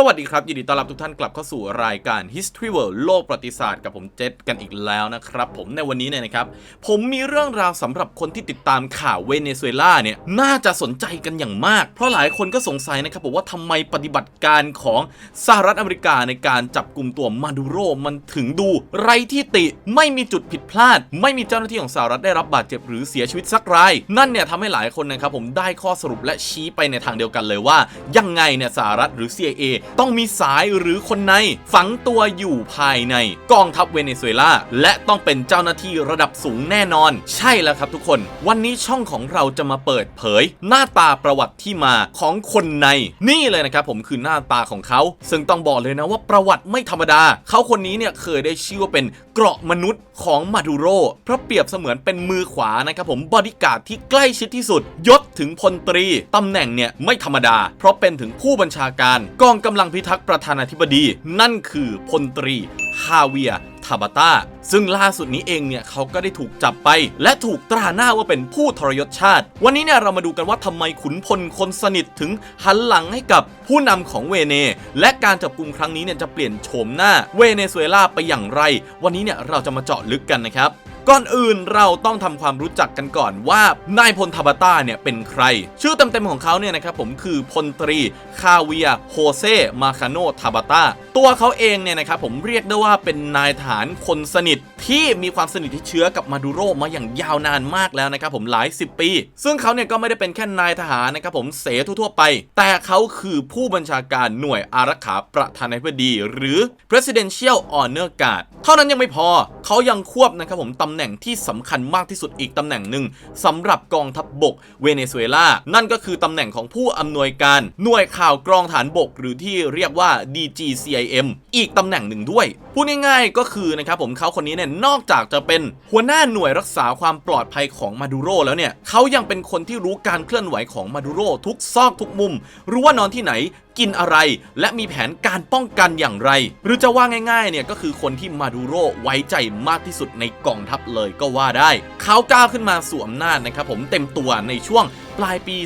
สวัสดีครับ ยินดีต้อนรับทุกท่านกลับเข้าสู่รายการ History World โลกประวัติศาสตร์กับผมเจษกันอีกแล้วนะครับ ผมในวันนี้เนี่ยนะครับ ผมมีเรื่องราวสำหรับคนที่ติดตามข่าวเวเนซุเอลาเนี่ยน่าจะสนใจกันอย่างมาก เพราะหลายคนก็สงสัยนะครับผมว่าทำไมปฏิบัติการของสหรัฐอเมริกาในการจับกลุ่มตัวมาดูโรมันถึงดูไรที่ติไม่มีจุดผิดพลาด ไม่มีเจ้าหน้าที่ของสหรัฐได้รับบาดเจ็บหรือเสียชีวิตสักราย นั่นเนี่ยทำให้หลายคนนะครับผมได้ข้อสรุปและชี้ไปในทางเดียวกันเลยว่า ยังไงเนี่ยสหรัฐหรือ CIA ต้องมีสายหรือคนในฝังตัวอยู่ภายในกองทัพเวเนซุเอลาและต้องเป็นเจ้าหน้าที่ระดับสูงแน่นอน ใช่แล้วครับทุกคน วันนี้ช่องของเราจะมาเปิดเผย หน้าตาประวัติที่มาของคนในนี่เลยนะครับผมคือหน้าตาของเขา ซึ่งต้องบอกเลยนะว่าประวัติไม่ธรรมดา เขาคนนี้เนี่ยเคยได้ชื่อว่าเป็นเกราะมนุษย์ของมาดูโรเพราะเปรียบเสมือนเป็นมือขวานะครับผมบอดี้การ์ดที่ใกล้ชิดที่สุด ยศถึงพลตรีตำแหน่งเนี่ยไม่ธรรมดา เพราะเป็นถึงผู้บัญชาการกองกำลังพิทักษ์ประธานาธิบดี นั่นคือพลตรีฮาเวียทาบาตา ซึ่งล่าสุดนี้เองเนี่ยเขาก็ได้ถูกจับไป และถูกตราหน้าว่าเป็นผู้ทรยศชาติ วันนี้เนี่ยเรามาดูกันว่าทำไมขุนพลคนสนิทถึงหันหลังให้กับผู้นำของเวเน และการจับกลุ่มครั้งนี้เนี่ยจะเปลี่ยนโฉมหน้าเวเนซุเอลาไปอย่างไร วันนี้เนี่ยเราจะมาเจาะลึกกันนะครับก่อนอื่นเราต้องทำความรู้จักกันก่อนว่านายพลทาบาต้าเนี่ยเป็นใคร ชื่อเต็มๆของเขาเนี่ยนะครับผมคือพลตรีคาเวียโฮเซมาคาโนทาบาต้าตัวเขาเองเนี่ยนะครับผมเรียกได้ว่าเป็นนายทหารคนสนิทที่มีความสนิทที่เชื้อกับมาดูโรมาอย่างยาวนานมากแล้วนะครับผมหลาย 10 ปี ซึ่งเขาเนี่ยก็ไม่ได้เป็นแค่นายทหารนะครับผมเสทั่วๆไป แต่เขาคือผู้บัญชาการหน่วยอารักขาประธานาธิบดี หรือ Presidential Honor Guard เท่านั้นยังไม่พอเขายังควบนะครับผมตำแหน่งที่สำคัญมากที่สุดอีกตำแหน่งหนึ่งสำหรับกองทัพบบกเวเนซุเอลา นั่นก็คือตำแหน่งของผู้อำนวยการหน่วยข่าวกรองฐานบก หรือที่เรียกว่า DGCIM อีกตำแหน่งหนึ่งด้วยพูดง่ายๆก็คือนะครับผมเขาคนนี้เนี่ยนอกจากจะเป็นหัวหน้าหน่วยรักษาความปลอดภัยของมาดูโรแล้วเนี่ยเขายังเป็นคนที่รู้การเคลื่อนไหวของมาดูโรทุกซอกทุกมุม รู้ว่านอนที่ไหนกินอะไร และมีแผนการป้องกันอย่างไร หรือจะว่าง่ายๆเนี่ยก็คือคนที่มาดูโรไว้ใจมากที่สุดในกองทัพเลยก็ว่าได้ เขาก้าวขึ้นมาสู่อำนาจนะครับผมเต็มตัวในช่วง ปลายปี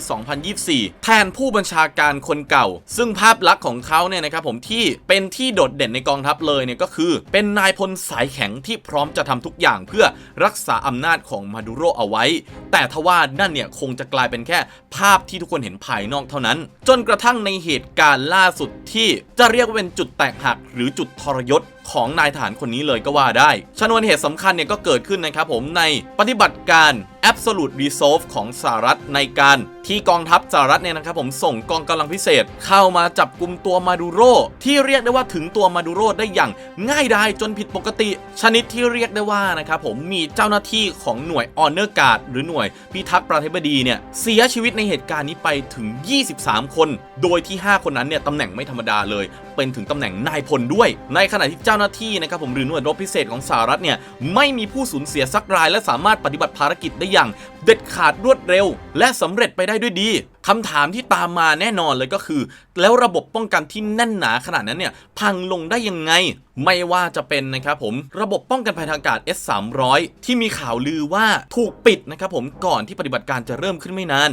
2024 แทนผู้บัญชาการคนเก่า ซึ่งภาพลักษณ์ของเขาเนี่ยนะครับผมที่เป็นที่โดดเด่นในกองทัพเลยเนี่ยก็คือ เป็นนายพลสายแข็งที่พร้อมจะทำทุกอย่างเพื่อรักษาอำนาจของมาดูโรเอาไว้ แต่ทว่านั่นเนี่ยคงจะกลายเป็นแค่ภาพที่ทุกคนเห็นภายนอกเท่านั้น จนกระทั่งในเหตุการณ์ล่าสุดที่จะเรียกว่าเป็นจุดแตกหักหรือจุดทรยศ ของนายทหารคนนี้เลยก็ว่าได้ ชนวนเหตุสำคัญเนี่ยก็เกิดขึ้นนะครับผมในปฏิบัติการ Absolute Resolve ของสหรัฐในการ ที่กองทัพสหรัฐเนี่ยนะครับผมส่งกองกำลังพิเศษ เข้ามาจับกลุ่มตัวมาดูโร ที่เรียกได้ว่าถึงตัวมาดูโรได้อย่างง่ายดายจนผิดปกติ ชนิดที่เรียกได้ว่านะครับผมมีเจ้าหน้าที่ของหน่วย Honor Guard หรือหน่วยพิทักษ์ประธานาธิบดีเนี่ยเสียชีวิตในเหตุการณ์นี้ไปถึง 23 คน โดยที่ 5 คนนั้นเนี่ยตำแหน่งไม่ธรรมดาเลย เป็นถึงตำแหน่งนายพลด้วย ในขณะที่เจ้าหน้าที่นะครับผมหรือหน่วยรบพิเศษของสหรัฐเนี่ยไม่มีผู้สูญเสียสักราย และสามารถปฏิบัติภารกิจได้อย่าง เด็ดขาดรวดเร็ว และสำเร็จไปได้ได้ด้วยดีคำถามที่ตามมาแน่นอนเลยก็คือ แล้วระบบป้องกันที่แน่นหนาขนาดนั้นเนี่ย พังลงได้ยังไง ไม่ว่าจะเป็นนะครับผมระบบป้องกันภัยทางอากาศ S300 ที่มีข่าวลือว่าถูกปิดนะครับผมก่อนที่ปฏิบัติการจะเริ่มขึ้นไม่นาน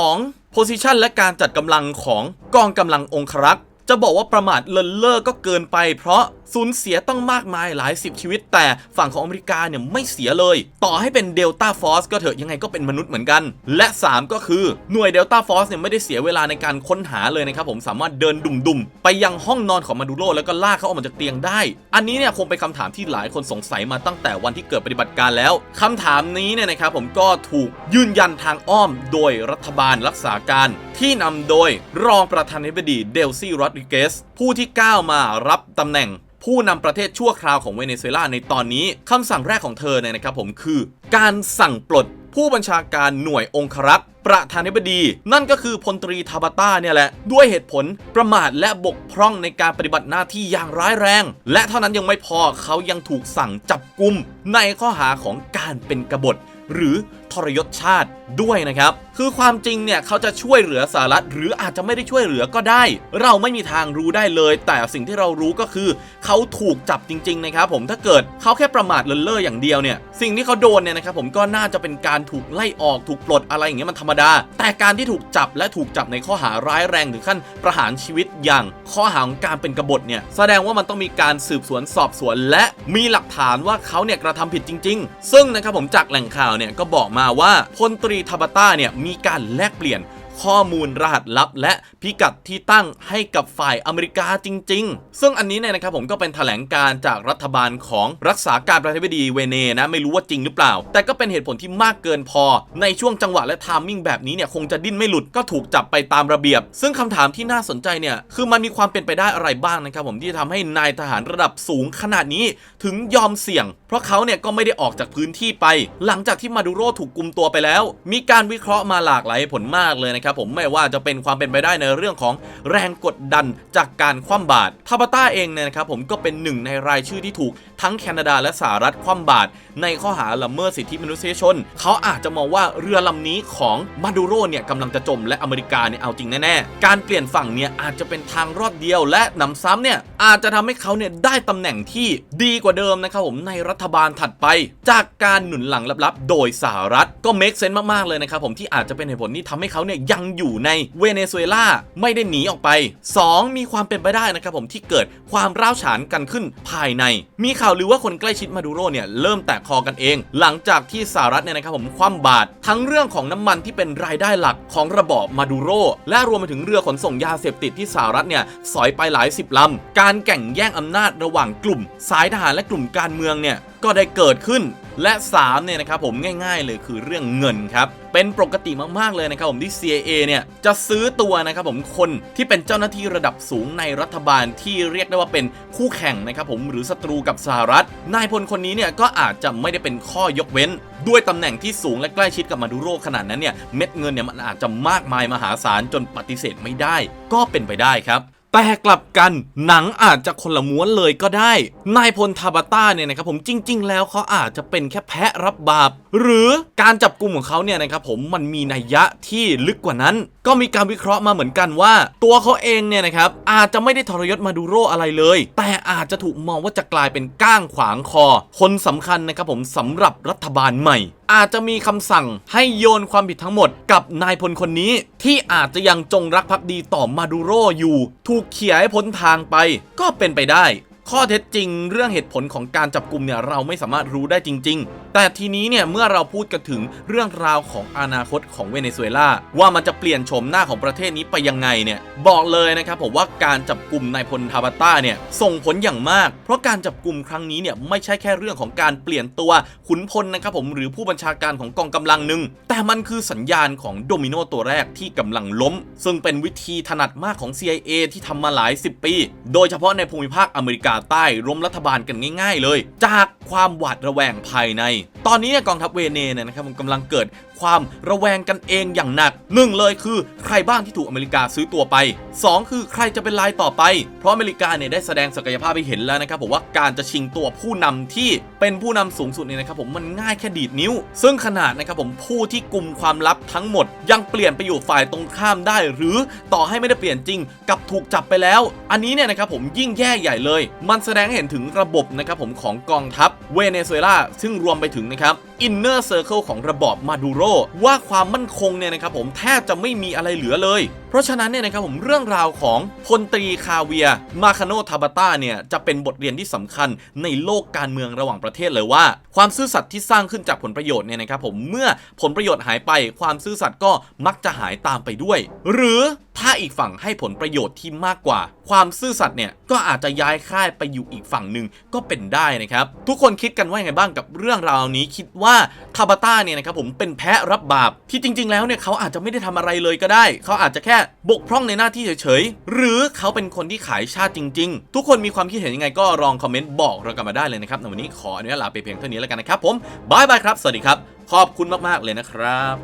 2. โพซิชันและการจัดกำลังของกองกำลังองครักษ์จะบอกว่าประมาทเลินเล่อก็เกินไป เพราะ สูญเสียต้องมากมายหลายสิบชีวิต แต่ฝั่งของอเมริกาเนี่ยไม่เสียเลย ต่อให้เป็นเดลต้าฟอสก็เถอะยังไงก็เป็นมนุษย์เหมือนกัน และ 3 ก็คือหน่วยเดลต้าฟอสเนี่ยไม่ได้เสียเวลาในการค้นหาเลยนะครับผมสามารถเดินดุ่มๆ ไปยังห้องนอนของมาดูโรแล้วก็ลากเขาออกมาจากเตียงได้ อันนี้เนี่ยคงเป็นคำถามที่หลายคนสงสัยมาตั้งแต่วันที่เกิดปฏิบัติการแล้วคำถามนี้เนี่ยนะครับผมก็ถูกยืนยันทางอ้อมโดยรัฐบาลรักษาการ ที่นำโดยรองประธานาธิบดีเดลซี่โรดริเกสผู้ที่ก้าวมารับตำแหน่งผู้นำประเทศชั่วคราวของเวเนซุเอลาในตอนนี้คำสั่งแรกของเธอเนี่ยนะครับผมคือ การสั่งปลดผู้บัญชาการหน่วยองครักษ์ประธานาธิบดี นั่นก็คือพลตรีทาบาต้าเนี่ยแหละ ด้วยเหตุผลประมาทและบกพร่องในการปฏิบัติหน้าที่อย่างร้ายแรง และเท่านั้นยังไม่พอเขายังถูกสั่งจับกุมในข้อหาของการเป็นกบฏ หรือ ทรยศชาติด้วยนะครับ คือความจริงเนี่ยเขาจะช่วยเหลือสหรัฐหรืออาจจะไม่ได้ช่วยเหลือก็ได้ เราไม่มีทางรู้ได้เลย แต่สิ่งที่เรารู้ก็คือ เขาถูกจับจริง ๆ นะครับ ผมถ้าเกิดเขาแค่ประมาทเลินเล่ออย่างเดียวเนี่ยสิ่งที่เขาโดนเนี่ยนะครับผมก็น่าจะเป็นการถูกไล่ออกถูกปลดอะไรอย่างเงี้ยมันธรรมดา แต่การที่ถูกจับและถูกจับในข้อหาร้ายแรงถึงขั้นประหารชีวิตอย่างข้อหาของการเป็นกบฏเนี่ยแสดงว่ามันต้องมีการสืบสวนสอบสวน และมีหลักฐานว่าเขาเนี่ยกระทำผิดจริง ๆ ซึ่งนะครับผมจากแหล่งข่าวเนี่ยก็บอกมาว่าพลตรีทาบาต้าเนี่ยมีการแลกเปลี่ยน ข้อมูลรหัสลับ และพิกัดที่ตั้งให้กับฝ่ายอเมริกาจริง ๆ ซึ่งอันนี้เนี่ยนะครับผมก็เป็นแถลงการจากรัฐบาลของรักษาการประธานาธิบดีเวเนนะไม่รู้ว่าจริงหรือเปล่า แต่ก็เป็นเหตุผลที่มากเกินพอ ในช่วงจังหวะและไทามมิ่งแบบนี้เนี่ยคงจะดิ้นไม่หลุดก็ถูกจับไปตามระเบียบ ซึ่งคำถามที่น่าสนใจเนี่ยคือมันมีความเป็นไปได้อะไรบ้างนะครับผมที่จะทำให้นายทหารระดับสูงขนาดนี้ถึงยอมเสี่ยง เพราะเขาเนี่ยก็ไม่ได้ออกจากพื้นที่ไป หลังจากที่มาดูโรถูกกุมตัวไปแล้ว มีการวิเคราะห์มาหลากหลายผลมากเลยนะครับผมไม่ว่าจะเป็นความเป็นไปได้ในเรื่องของแรงกดดันจากการคว่ำบาตรทาบาต้าเองเนี่ยนะครับผมก็เป็นหนึ่งในรายชื่อที่ถูกทั้งแคนาดาและสหรัฐคว่ำบาตรในข้อหาละเมิดสิทธิมนุษยชน เขาอาจจะมองว่าเรือลำนี้ของมาดูโรเนี่ยกำลังจะจมและอเมริกาเนี่ยเอาจริงแน่ๆ การเปลี่ยนฝั่งเนี่ยอาจจะเป็นทางรอดเดียวและหนำซ้ำเนี่ยอาจจะทำให้เขาเนี่ยได้ตำแหน่งที่ดีกว่าเดิมนะครับผมในรัฐบาลถัดไป จากการหนุนหลังลับๆ โดยสหรัฐก็เมคเซนต์มากๆเลยนะครับผมที่อาจจะเป็นเหตุผลที่ทำให้เขาเนี่ยยังอยู่ในเวเนซุเอลาไม่ได้หนีออกไป 2 มีความเป็นไปได้นะครับผมที่เกิดความร้าวฉานกันขึ้นภายใน มีข่าวลือว่าคนใกล้ชิดมาดูโรเนี่ยเริ่มแตกคอกันเอง หลังจากที่สหรัฐเนี่ยนะครับผมคว่ำบาตรทั้งเรื่องของน้ำมันที่เป็นรายได้หลักของระบอบมาดูโรและรวมไปถึงเรือขนส่งยาเสพติดที่สหรัฐเนี่ยสอยไปหลายสิบลำการแข่งแย่งอำนาจระหว่างกลุ่ม สายทหารและกลุ่มการเมืองเนี่ยก็ได้เกิดขึ้น และ3เนี่ยนะครับผมง่ายๆเลยคือเรื่องเงินครับเป็นปกติมากๆเลยนะครับผมที่ CIA เนี่ยจะซื้อตัวนะครับผมคนที่เป็นเจ้าหน้าที่ระดับสูงในรัฐบาลที่เรียกได้ว่าเป็นคู่แข่งนะครับผมหรือศัตรูกับสหรัฐ นายพลคนนี้เนี่ยก็อาจจะไม่ได้เป็นข้อยกเว้น ด้วยตำแหน่งที่สูงและใกล้ชิดกับมาดูโรขนาดนั้นเนี่ยเม็ดเงินเนี่ยมันอาจจะมากมายมหาศาลจนปฏิเสธไม่ได้ ก็เป็นไปได้ครับ แต่กลับกันหนังอาจจะคนละม้วนเลยก็ได้ นายพลทาบาต้าเนี่ยนะครับผมจริง ๆ แล้วเขาอาจจะเป็นแค่แพะรับบาป หรือการจับกลุ่มของเขาเนี่ยนะครับผมมันมีนัยยะที่ลึกกว่านั้น ก็มีการวิเคราะห์มาเหมือนกันว่า ตัวเขาเองเนี่ยนะครับอาจจะไม่ได้ทรยศมาดูโรอะไรเลย แต่อาจจะถูกมองว่าจะกลายเป็นก้างขวางคอ คนสำคัญนะครับผมสำหรับรัฐบาลใหม่ อาจจะมีคำสั่งให้โยนความผิดทั้งหมดกับนายพลคนนี้ ที่อาจจะยังจงรักภักดีต่อมาดูโรอยู่ ถูกเขี่ยให้พ้นทางไป ก็เป็นไปได้ ข้อเท็จจริงเรื่องเหตุผลของการจับกลุ่มเนี่ยเราไม่สามารถรู้ได้จริง ๆ แต่ทีนี้เนี่ยเมื่อเราพูดกันถึงเรื่องราวของอนาคตของเวเนซุเอลาว่ามันจะเปลี่ยนโฉมหน้าของประเทศนี้ไปยังไงเนี่ยบอกเลยนะครับผมว่าการจับกลุ่มนายพลทาบาต้าเนี่ยส่งผลอย่างมาก เพราะการจับกลุ่มครั้งนี้เนี่ยไม่ใช่แค่เรื่องของการเปลี่ยนตัวขุนพลนะครับผมหรือผู้บัญชาการของกองกำลังหนึ่งแต่มันคือสัญญาณของโดมิโนตัวแรกที่กำลังล้ม ซึ่งเป็นวิธีถนัดมากของ CIA ที่ทำมาหลาย 10 ปี โดยเฉพาะในภูมิภาคอเมริกาใต้ล้มรัฐบาลกันง่าย ๆ เลย จากความหวาดระแวงภายในตอนนี้เนี่ยกองทัพเวเนเนี่ยนะครับมันกำลังเกิดความระแวงกันเองอย่างหนักหนึ่งเลยคือใครบ้างที่ถูกอเมริกาซื้อตัวไป 2 คือใครจะเป็นรายต่อไป เพราะอเมริกาเนี่ยได้แสดงศักยภาพให้เห็นแล้วนะครับผมว่าการจะชิงตัวผู้นำที่เป็นผู้นำสูงสุดเนี่ยนะครับผมมันง่ายแค่ดีดนิ้ว ซึ่งขนาดนะครับผมผู้ที่กลุ่มความลับทั้งหมด ยังเปลี่ยนไปอยู่ฝ่ายตรงข้ามได้ หรือต่อให้ไม่ได้เปลี่ยนจริงกับถูกจับไปแล้ว อันนี้เนี่ยนะครับผมยิ่งแย่ใหญ่เลย มันแสดงให้เห็นถึงระบบนะครับผมของกองทัพเวเนซุเอลาซึ่งรวมไปถึงนะครับ อินเนอร์เซอร์เคิลของระบอบมาดูโรว่าความมั่นคงเนี่ยนะครับผมแทบจะไม่มีอะไรเหลือเลย เพราะฉะนั้นเนี่ยนะครับผมเรื่องราวของพลตรีคาเวีย มาคาโนทาบาต้าเนี่ยจะเป็นบทเรียนที่สำคัญในโลกการเมืองระหว่างประเทศเลยว่า ความซื่อสัตย์ที่สร้างขึ้นจากผลประโยชน์เนี่ยนะครับผมเมื่อผลประโยชน์หายไปความซื่อสัตย์ก็มักจะหายตามไปด้วย หรือถ้าอีกฝั่งให้ผลประโยชน์ที่มากกว่า ความซื่อสัตย์เนี่ยก็อาจจะย้ายค่ายไปอยู่อีกฝั่งหนึ่งก็เป็นได้นะครับทุกคนคิดกันว่ายังไงบ้างกับเรื่องราวนี้คิดว่าทาบาต้าเนี่ยนะครับผมเป็นแพะรับบาปที่จริง ๆ แล้วเนี่ยเขาอาจจะไม่ได้ทำอะไรเลยก็ได้ เขาอาจจะแค่บกพร่องในหน้าที่เฉยๆ หรือเขาเป็นคนที่ขายชาติจริง ๆ ทุกคนมีความคิดเห็นยังไงก็ลองคอมเมนต์บอกเรากันมาได้เลยนะครับในวันนี้ขออนุญาตลาไปเพียงเท่านี้แล้วกันนะครับผมบายบายครับ สวัสดีครับ ขอบคุณมากๆเลยนะครับ